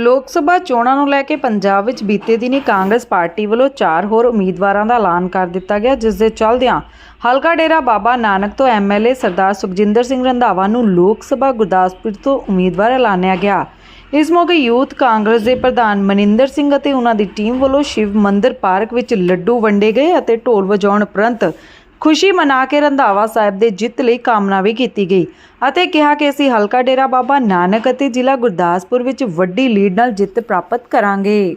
ਲੋਕ ਸਭਾ ਚੋਣਾਂ ਨੂੰ ਲੈ ਕੇ ਪੰਜਾਬ ਵਿੱਚ ਬੀਤੇ ਦਿਨੀ ਕਾਂਗਰਸ ਪਾਰਟੀ ਵੱਲੋਂ ਚਾਰ ਹੋਰ ਉਮੀਦਵਾਰਾਂ ਦਾ ਐਲਾਨ ਕਰ ਦਿੱਤਾ ਗਿਆ, ਜਿਸ ਦੇ ਚੱਲਦਿਆਂ ਹਲਕਾ ਡੇਰਾ ਬਾਬਾ ਨਾਨਕ ਤੋਂ ਐਮਐਲਏ ਸਰਦਾਰ ਸੁਖਜਿੰਦਰ ਸਿੰਘ ਰੰਧਾਵਾ ਨੂੰ ਲੋਕ ਸਭਾ ਗੁਰਦਾਸਪੁਰ ਤੋਂ ਉਮੀਦਵਾਰ ਐਲਾਨਿਆ ਗਿਆ। ਇਸ ਮੌਕੇ ਯੂਥ ਕਾਂਗਰਸ ਦੇ ਪ੍ਰਧਾਨ ਮਨਿੰਦਰ ਸਿੰਘ ਅਤੇ ਉਹਨਾਂ ਦੀ ਟੀਮ ਵੱਲੋਂ ਸ਼ਿਵ ਮੰਦਿਰ ਪਾਰਕ ਵਿੱਚ ਲੱਡੂ ਵੰਡੇ ਗਏ ਅਤੇ ਢੋਲ ਵਜਾਉਣ ਉਪਰੰਤ ਖੁਸ਼ੀ ਮਨਾ ਕੇ ਰੰਧਾਵਾ ਸਾਹਿਬ ਦੇ ਜਿੱਤ ਲਈ ਕਾਮਨਾ ਵੀ ਕੀਤੀ ਗਈ ਅਤੇ ਕਿਹਾ ਕਿ ਅਸੀਂ ਹਲਕਾ ਡੇਰਾ ਬਾਬਾ ਨਾਨਕ ਅਤੇ ਜ਼ਿਲ੍ਹਾ ਗੁਰਦਾਸਪੁਰ ਵਿੱਚ ਵੱਡੀ ਲੀਡ ਨਾਲ ਜਿੱਤ ਪ੍ਰਾਪਤ ਕਰਾਂਗੇ।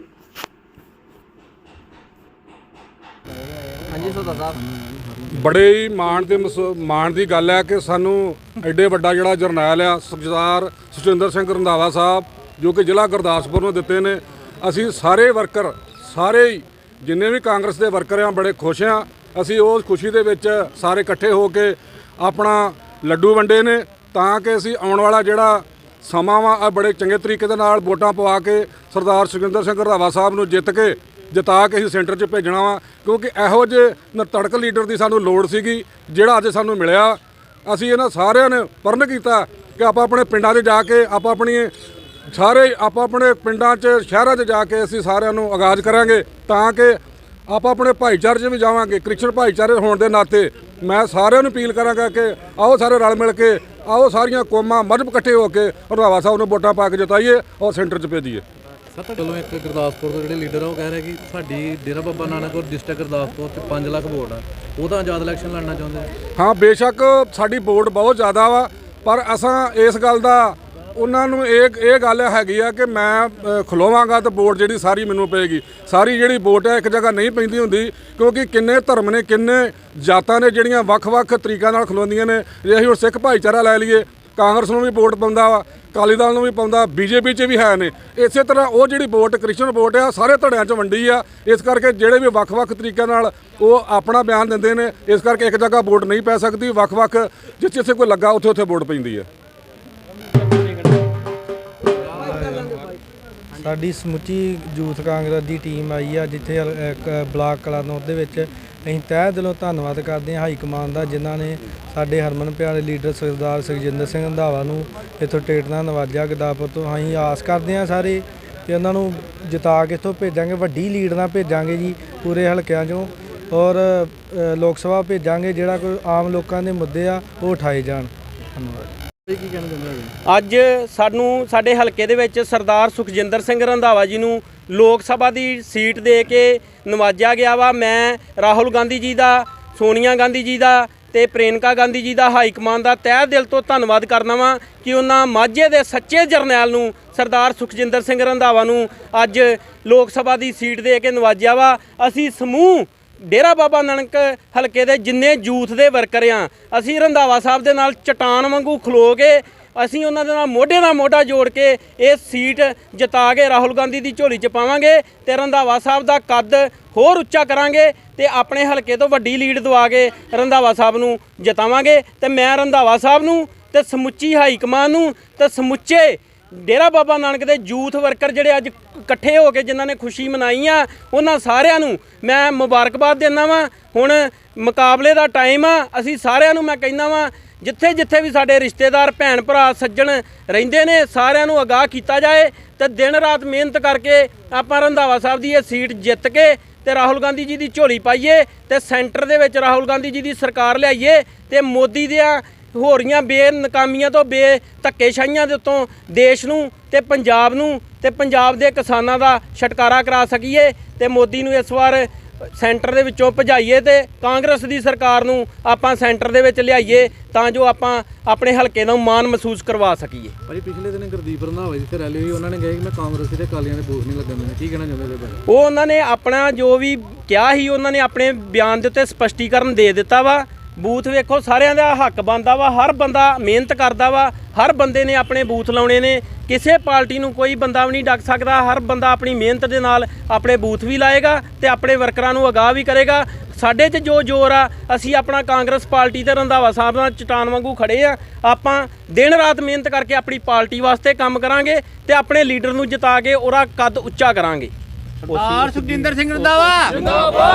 ਹਾਂਜੀ ਸੋਦਾ ਸਾਹਿਬ ਬੜੇ ਹੀ ਮਾਣ ਤੇ ਮਸ- ਮਾਣ ਦੀ ਗੱਲ ਹੈ ਕਿ ਸਾਨੂੰ ਐਡੇ ਵੱਡਾ ਜਿਹੜਾ ਜਰਨੈਲ ਆ ਸਰਦਾਰ ਸੁਖਜਿੰਦਰ ਸਿੰਘ ਰੰਧਾਵਾ ਸਾਹਿਬ ਜੋ ਕਿ ਜ਼ਿਲ੍ਹਾ ਗੁਰਦਾਸਪੁਰ ਨੂੰ ਦਿੱਤੇ ਨੇ ਅਸੀਂ ਸਾਰੇ ਵਰਕਰ ਸਾਰੇ ਹੀ ਜਿੰਨੇ ਵੀ ਕਾਂਗਰਸ ਦੇ ਵਰਕਰ ਆ, ਬੜੇ ਖੁਸ਼ ਆ। ਅਸੀਂ ਉਸ ਖੁਸ਼ੀ ਦੇ ਵਿੱਚ ਸਾਰੇ ਇਕੱਠੇ ਹੋ ਕੇ ਆਪਣਾ ਲੱਡੂ ਵੰਡੇ ਨੇ, ਤਾਂ ਕਿ ਅਸੀਂ ਆਉਣ ਵਾਲਾ ਜਿਹੜਾ ਸਮਾਂ ਵਾ, ਆ ਬੜੇ ਚੰਗੇ ਤਰੀਕੇ ਦੇ ਨਾਲ ਵੋਟਾਂ ਪਵਾ ਕੇ ਸਰਦਾਰ ਸੁਖਜਿੰਦਰ ਸਿੰਘ ਰੰਧਾਵਾ ਸਾਹਿਬ ਨੂੰ ਜਿੱਤ ਕੇ ਜਿਤਾ ਕੇ ਅਸੀਂ ਸੈਂਟਰ 'ਚ ਭੇਜਣਾ ਵਾ। ਕਿਉਂਕਿ ਇਹੋ ਜਿਹੇ ਨਤੜਕ ਲੀਡਰ ਦੀ ਸਾਨੂੰ ਲੋੜ ਸੀਗੀ, ਜਿਹੜਾ ਅੱਜ ਸਾਨੂੰ ਮਿਲਿਆ। ਅਸੀਂ ਇਹਨਾਂ ਸਾਰਿਆਂ ਨੇ ਪਰਨ ਕੀਤਾ ਕਿ ਆਪਾਂ ਆਪਣੇ ਪਿੰਡਾਂ 'ਚ ਜਾ ਕੇ ਆਪਾਂ ਆਪਣੀ ਸਾਰੇ ਆਪਾਂ ਆਪਣੇ ਪਿੰਡਾਂ 'ਚ ਸ਼ਹਿਰਾਂ 'ਚ ਜਾ ਕੇ ਅਸੀਂ ਸਾਰਿਆਂ ਨੂੰ ਆਗਾਜ਼ ਕਰਾਂਗੇ ਤਾਂ ਕਿ ਆਪਾਂ ਆਪਣੇ ਭਾਈਚਾਰੇ 'ਚ ਵੀ ਜਾਵਾਂਗੇ ਕ੍ਰਿਸਚਨ ਭਾਈਚਾਰੇ ਹੋਣ ਦੇ ਨਾਤੇ ਮੈਂ ਸਾਰਿਆਂ ਨੂੰ ਅਪੀਲ ਕਰਾਂਗਾ ਕਿ ਆਓ ਸਾਰੇ ਰਲ ਮਿਲ ਕੇ ਆਓ ਸਾਰੀਆਂ ਕੌਮਾਂ ਮਜ਼ਹਬ ਇਕੱਠੇ ਹੋ ਕੇ ਰੰਧਾਵਾ ਸਾਹਿਬ ਨੂੰ ਵੋਟਾਂ ਪਾ ਕੇ ਜਿਤਾਈਏ ਔਰ ਸੈਂਟਰ 'ਚ ਭੇਜੀਏ ਸਰ ਚਲੋ ਇੱਕ ਗੁਰਦਾਸਪੁਰ ਤੋਂ ਜਿਹੜੇ ਲੀਡਰ ਆ ਉਹ ਕਹਿ ਰਹੇ ਕਿ ਸਾਡੀ ਡੇਰਾ ਬਾਬਾ ਨਾਨਕ ਔਰ ਡਿਸਟ੍ਰਿਕਟ ਗੁਰਦਾਸਪੁਰ ਤੇ 5 ਲੱਖ ਵੋਟ ਆ। ਉਹਦਾ ਆਜ਼ਾਦ ਇਲੈਕਸ਼ਨ ਲੜਨਾ ਚਾਹੁੰਦੇ ਹਾਂ ਬੇਸ਼ੱਕ ਸਾਡੀ ਵੋਟ ਬਹੁਤ ਜ਼ਿਆਦਾ ਵਾ ਪਰ ਅਸਾਂ ਇਸ ਗੱਲ ਦਾ ਉਹਨਾਂ ਨੂੰ ਇਹ ਇਹ ਗੱਲ ਹੈਗੀ ਆ ਕਿ ਮੈਂ ਅ, ਖਲੋਵਾਂਗਾ ਤਾਂ ਵੋਟ ਜਿਹੜੀ ਸਾਰੀ ਮੈਨੂੰ ਪਏਗੀ। ਸਾਰੀ ਜਿਹੜੀ ਵੋਟ ਹੈ ਇੱਕ ਜਗ੍ਹਾ ਨਹੀਂ ਪੈਂਦੀ ਹੁੰਦੀ ਕਿਉਂਕਿ ਕਿੰਨੇ ਧਰਮ ਨੇ ਕਿੰਨੇ ਜਾਤਾਂ ਨੇ ਜਿਹੜੀਆਂ ਵੱਖ-ਵੱਖ ਤਰੀਕਿਆਂ ਨਾਲ ਖਲੋਂਦੀਆਂ ਨੇ। ਜੇ ਅਸੀਂ ਹੁਣ ਸਿੱਖ ਭਾਈਚਾਰਾ ਲੈ ਲਈਏ ਕਾਂਗਰਸ ਨੂੰ ਵੀ ਵੋਟ ਪਾਉਂਦਾ ਵਾ ਅਕਾਲੀ ਦਲ ਨੂੰ ਵੀ ਪਾਉਂਦਾ ਬੀਜੇਪੀ 'ਚ ਵੀ ਹੈ ਨੇ। ਇਸੇ ਤਰ੍ਹਾਂ ਉਹ ਜਿਹੜੀ ਵੋਟ ਕ੍ਰਿਸਚਨ ਵੋਟ ਆ ਸਾਰੇ ਧੜਿਆਂ 'ਚ ਵੰਡੀ ਆ। ਇਸ ਕਰਕੇ ਜਿਹੜੇ ਵੀ ਵੱਖ-ਵੱਖ ਤਰੀਕਿਆਂ ਨਾਲ ਉਹ ਆਪਣਾ ਬਿਆਨ ਦਿੰਦੇ ਨੇ ਇਸ ਕਰਕੇ ਇੱਕ ਜਗ੍ਹਾ ਵੋਟ ਨਹੀਂ ਪੈ ਸਕਦੀ। ਵੱਖ-ਵੱਖ ਜਿੱਥੇ ਜਿੱਥੇ ਕੋਈ ਲੱਗਾ ਉੱਥੇ ਉੱਥੇ ਵੋਟ ਪੈਂਦੀ ਹੈ ਸਾਡੀ ਸਮੁੱਚੀ ਯੂਥ ਕਾਂਗਰਸ ਦੀ ਟੀਮ ਆਈ ਆ, ਜਿੱਥੇ ਹਲ- ਇੱਕ ਬਲਾਕ ਕਲਾਨੌਰ ਦੇ ਵਿੱਚ ਅਸੀਂ ਤਹਿ ਦਿਲੋਂ ਧੰਨਵਾਦ ਕਰਦੇ ਹਾਂ ਹਾਈ ਕਮਾਨ ਦਾ, ਜਿਨ੍ਹਾਂ ਨੇ ਸਾਡੇ ਹਰਮਨ ਪਿਆਰੇ ਲੀਡਰ ਸਰਦਾਰ ਸੁਖਜਿੰਦਰ ਸਿੰਘ ਰੰਧਾਵਾ ਨੂੰ ਇੱਥੋਂ ਟਿਕਟ ਨਾਲ ਨਵਾਜਿਆ ਗਦਾਪੁਰ ਤੋਂ। ਅਸੀਂ ਆਸ ਕਰਦੇ ਹਾਂ ਸਾਰੇ ਤੇ ਉਹਨਾਂ ਨੂੰ ਜਿਤਾ ਕੇ ਇੱਥੋਂ ਭੇਜਾਂਗੇ, ਵੱਡੀ ਲੀਡ ਨਾਲ ਭੇਜਾਂਗੇ ਜੀ ਪੂਰੇ ਹਲਕਿਆਂ 'ਚੋਂ ਔਰ ਲੋਕ ਸਭਾ ਭੇਜਾਂਗੇ, ਜਿਹੜਾ ਕੋਈ ਆਮ ਲੋਕਾਂ ਦੇ ਮੁੱਦੇ ਆ ਉਹ ਉਠਾਏ ਜਾਣ। ਧੰਨਵਾਦ। ਅੱਜ ਸਾਨੂੰ ਸਾਡੇ ਹਲਕੇ ਦੇ ਵਿੱਚ ਸਰਦਾਰ ਸੁਖਜਿੰਦਰ ਸਿੰਘ ਰੰਧਾਵਾ ਜੀ ਨੂੰ ਲੋਕ ਸਭਾ ਦੀ ਸੀਟ ਦੇ ਕੇ ਨਵਾਜਿਆ ਗਿਆ ਵਾ। ਮੈਂ ਰਾਹੁਲ ਗਾਂਧੀ ਜੀ ਦਾ, ਸੋਨੀਆ ਗਾਂਧੀ ਜੀ ਦਾ ਤੇ ਪ੍ਰਿਯੰਕਾ ਗਾਂਧੀ ਜੀ ਦਾ ਹਾਈ ਕਮਾਨ ਦਾ ਤਹਿ ਦਿਲ ਤੋਂ ਧੰਨਵਾਦ ਕਰਨਾ ਵਾਂ ਕਿ ਉਹਨਾਂ ਮਾਝੇ ਦੇ ਸੱਚੇ ਜਰਨੈਲ ਨੂੰ, ਸਰਦਾਰ ਸੁਖਜਿੰਦਰ ਸਿੰਘ ਰੰਧਾਵਾ ਨੂੰ ਅੱਜ ਲੋਕ ਸਭਾ ਦੀ ਸੀਟ ਦੇ ਕੇ ਨਵਾਜਿਆ ਵਾ। ਅਸੀਂ ਸਮੂਹ ਡੇਰਾ ਬਾਬਾ ਨਾਨਕ ਹਲਕੇ ਦੇ ਜਿੰਨੇ ਯੂਥ ਦੇ ਵਰਕਰ ਆ, ਅਸੀਂ ਰੰਧਾਵਾ ਸਾਹਿਬ ਦੇ ਨਾਲ ਚਟਾਨ ਵਾਂਗੂ ਖਲੋ ਕੇ, ਅਸੀਂ ਉਹਨਾਂ ਦੇ ਨਾਲ ਮੋਢੇ ਨਾਲ ਮੋਢਾ ਜੋੜ ਕੇ ਇਹ ਸੀਟ ਜਿਤਾ ਕੇ ਰਾਹੁਲ ਗਾਂਧੀ ਦੀ ਝੋਲੀ 'ਚ ਪਾਵਾਂਗੇ ਤੇ ਰੰਧਾਵਾ ਸਾਹਿਬ ਦਾ ਕੱਦ ਹੋਰ ਉੱਚਾ ਕਰਾਂਗੇ ਤੇ ਆਪਣੇ ਹਲਕੇ ਤੋਂ ਵੱਡੀ ਲੀਡ ਦਵਾ ਕੇ ਰੰਧਾਵਾ ਸਾਹਿਬ ਨੂੰ ਜਿਤਾਵਾਂਗੇ। ਤੇ ਮੈਂ ਰੰਧਾਵਾ ਸਾਹਿਬ ਨੂੰ ਤੇ ਸਮੁੱਚੀ ਹਾਈ ਕਮਾਨ ਨੂੰ ਤੇ ਸਮੁੱਚੇ ਡੇਰਾ ਬਾਬਾ ਨਾਨਕ ਦੇ ਯੂਥ ਵਰਕਰ ਜਿਹੜੇ ਅੱਜ ਇਕੱਠੇ ਹੋ ਕੇ ਜਿਨ੍ਹਾਂ ਨੇ ਖੁਸ਼ੀ ਮਨਾਈ ਆ ਉਹਨਾਂ ਸਾਰਿਆਂ ਨੂੰ ਮੈਂ ਮੁਬਾਰਕਬਾਦ ਦਿੰਦਾ ਵਾਂ। ਹੁਣ ਮੁਕਾਬਲੇ ਦਾ ਟਾਈਮ ਆ, ਅਸੀਂ ਸਾਰਿਆਂ ਨੂੰ ਮੈਂ ਕਹਿੰਦਾ ਵਾਂ ਜਿੱਥੇ ਜਿੱਥੇ ਵੀ ਸਾਡੇ ਰਿਸ਼ਤੇਦਾਰ ਭੈਣ ਭਰਾ ਸੱਜਣ ਰਹਿੰਦੇ ਨੇ, ਸਾਰਿਆਂ ਨੂੰ ਅਗਾਹ ਕੀਤਾ ਜਾਏ ਤੇ ਦਿਨ ਰਾਤ ਮਿਹਨਤ ਕਰਕੇ ਆਪਾਂ ਰੰਧਾਵਾ ਸਾਹਿਬ ਦੀ ਇਹ ਸੀਟ ਜਿੱਤ ਕੇ ਤੇ ਰਾਹੁਲ ਗਾਂਧੀ ਜੀ ਦੀ ਝੋਲੀ ਪਾਈਏ ਤੇ ਸੈਂਟਰ ਦੇ ਵਿੱਚ ਰਾਹੁਲ ਗਾਂਧੀ ਜੀ ਦੀ ਸਰਕਾਰ ਲਿਆਈਏ ਤੇ ਮੋਦੀ ਦੀਆਂ ਹੋ ਰਹੀਆਂ ਬੇਨਕਾਮੀਆਂ ਤੋਂ ਬੇ ਧੱਕੇਸ਼ਾਹੀਆਂ ਦੇ ਉੱਤੋਂ ਦੇਸ਼ ਨੂੰ ਤੇ ਪੰਜਾਬ ਨੂੰ ਤੇ ਪੰਜਾਬ ਦੇ ਕਿਸਾਨਾਂ ਦਾ ਛਟਕਾਰਾ ਕਰਾ ਸਕੀਏ ਤੇ ਮੋਦੀ ਨੂੰ ਇਸ ਵਾਰ ਸੈਂਟਰ ਦੇ ਵਿੱਚੋਂ ਭਜਾਈਏ ਤੇ ਕਾਂਗਰਸ ਦੀ ਸਰਕਾਰ ਨੂੰ ਆਪਾਂ ਸੈਂਟਰ ਦੇ ਵਿੱਚ ਲਿਆਈਏ ਤਾਂ ਜੋ ਆਪਾਂ ਆਪਣੇ ਹਲਕੇ ਨੂੰ ਮਾਣ ਮਹਿਸੂਸ ਕਰਵਾ ਸਕੀਏ। ਭਾਜੀ ਪਿਛਲੇ ਦਿਨ ਗੁਰਦੀਪ ਰੰਧਾਵਾ ਜੀ ਤੇ ਰੈਲੀ ਹੋਈ ਉਹਨਾਂ ਨੇ ਕਿਹਾ ਕਿ ਮੈਂ ਕਾਂਗਰਸ ਤੇ ਅਕਾਲੀਆਂ ਦੇ ਬੂਥ ਨਹੀਂ ਲੱਗਣ ਦੇਣੇ। ਕੀ ਕਹਿਣਾ ਚਾਹੁੰਦੇ ਬਾਰੇ ਉਹ ਉਹਨਾਂ ਨੇ ਆਪਣਾ ਜੋ ਵੀ ਕਿਹਾ ਸੀ ਉਹਨਾਂ ਨੇ ਆਪਣੇ ਬਿਆਨ ਦੇ ਉੱਤੇ ਸਪਸ਼ਟੀਕਰਨ ਦੇ ਦਿੱਤਾ ਵਾ। ਬੂਥ ਵੇਖੋ ਸਾਰਿਆਂ ਦਾ ਹੱਕ ਬਣਦਾ ਵਾ ਹਰ ਬੰਦਾ ਮਿਹਨਤ ਕਰਦਾ ਵਾ ਹਰ ਬੰਦੇ ਨੇ ਆਪਣੇ ਬੂਥ ਲਾਉਣੇ ਨੇ। ਕਿਸੇ ਪਾਰਟੀ ਨੂੰ ਕੋਈ ਬੰਦਾ ਵੀ ਨਹੀਂ ਡੱਕ ਸਕਦਾ ਹਰ ਬੰਦਾ ਆਪਣੀ ਮਿਹਨਤ ਦੇ ਨਾਲ ਆਪਣੇ ਬੂਥ ਵੀ ਲਾਏਗਾ ਤੇ ਆਪਣੇ ਵਰਕਰਾਂ ਨੂੰ ਅਗਾਹ ਵੀ ਕਰੇਗਾ। ਸਾਡੇ 'ਚ ਜੋ ਜ਼ੋਰ ਆ ਅਸੀਂ ਆਪਣਾ ਕਾਂਗਰਸ ਪਾਰਟੀ ਤੇ ਰੰਧਾਵਾ ਸਾਹਿਬ ਨਾਲ ਚਟਾਨ ਵਾਂਗੂ ਖੜੇ ਆ। ਆਪਾਂ ਦਿਨ ਰਾਤ ਮਿਹਨਤ ਕਰਕੇ ਆਪਣੀ ਪਾਰਟੀ ਵਾਸਤੇ ਕੰਮ ਕਰਾਂਗੇ ਤੇ ਆਪਣੇ ਲੀਡਰ ਨੂੰ ਜਿਤਾ ਕੇ ਉਹਦਾ ਕੱਦ ਉੱਚਾ ਕਰਾਂਗੇ। Sardar Sukhjinder Singh Randhawa.